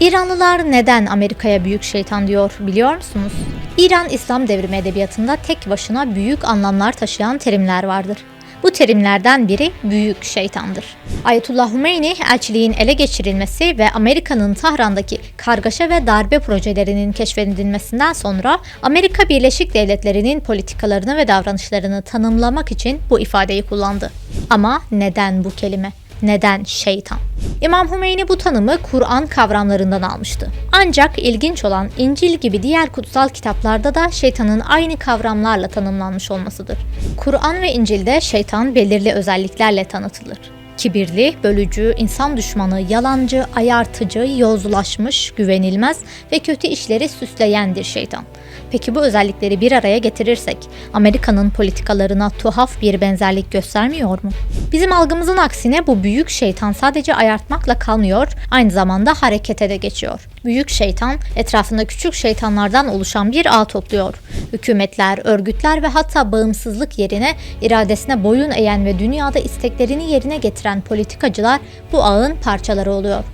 İranlılar neden Amerika'ya büyük şeytan diyor biliyor musunuz? İran İslam devrimi edebiyatında tek başına büyük anlamlar taşıyan terimler vardır. Bu terimlerden biri büyük şeytandır. Ayetullah Hümeyni elçiliğin ele geçirilmesi ve Amerika'nın Tahran'daki kargaşa ve darbe projelerinin keşfedilmesinden sonra Amerika Birleşik Devletleri'nin politikalarını ve davranışlarını tanımlamak için bu ifadeyi kullandı. Ama neden bu kelime? Neden şeytan? İmam Hümeyni bu tanımı Kur'an kavramlarından almıştı. Ancak ilginç olan İncil gibi diğer kutsal kitaplarda da şeytanın aynı kavramlarla tanımlanmış olmasıdır. Kur'an ve İncil'de şeytan belirli özelliklerle tanıtılır. Kibirli, bölücü, insan düşmanı, yalancı, ayartıcı, yozlaşmış, güvenilmez ve kötü işleri süsleyendir şeytan. Peki bu özellikleri bir araya getirirsek Amerika'nın politikalarına tuhaf bir benzerlik göstermiyor mu? Bizim algımızın aksine bu büyük şeytan sadece ayartmakla kalmıyor, aynı zamanda harekete de geçiyor. Büyük şeytan etrafında küçük şeytanlardan oluşan bir ağ topluyor. Hükümetler, örgütler ve hatta bağımsızlık yerine iradesine boyun eğen ve dünyada isteklerini yerine getiren politikacılar bu ağın parçaları oluyor.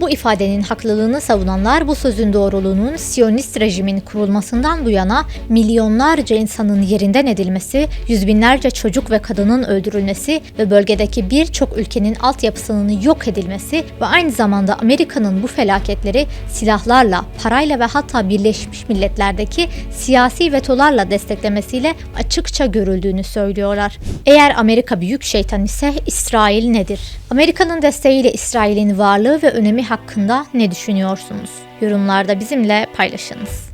Bu ifadenin haklılığını savunanlar bu sözün doğruluğunun Siyonist rejimin kurulmasından bu yana milyonlarca insanın yerinden edilmesi, yüz binlerce çocuk ve kadının öldürülmesi ve bölgedeki birçok ülkenin altyapısının yok edilmesi ve aynı zamanda Amerika'nın bu felaketleri silahlarla, parayla ve hatta Birleşmiş Milletler'deki siyasi vetolarla desteklemesiyle açıkça görüldüğünü söylüyorlar. Eğer Amerika büyük şeytan ise İsrail nedir? Amerika'nın desteğiyle İsrail'in varlığı ve önemi hakkında ne düşünüyorsunuz? Yorumlarda bizimle paylaşınız.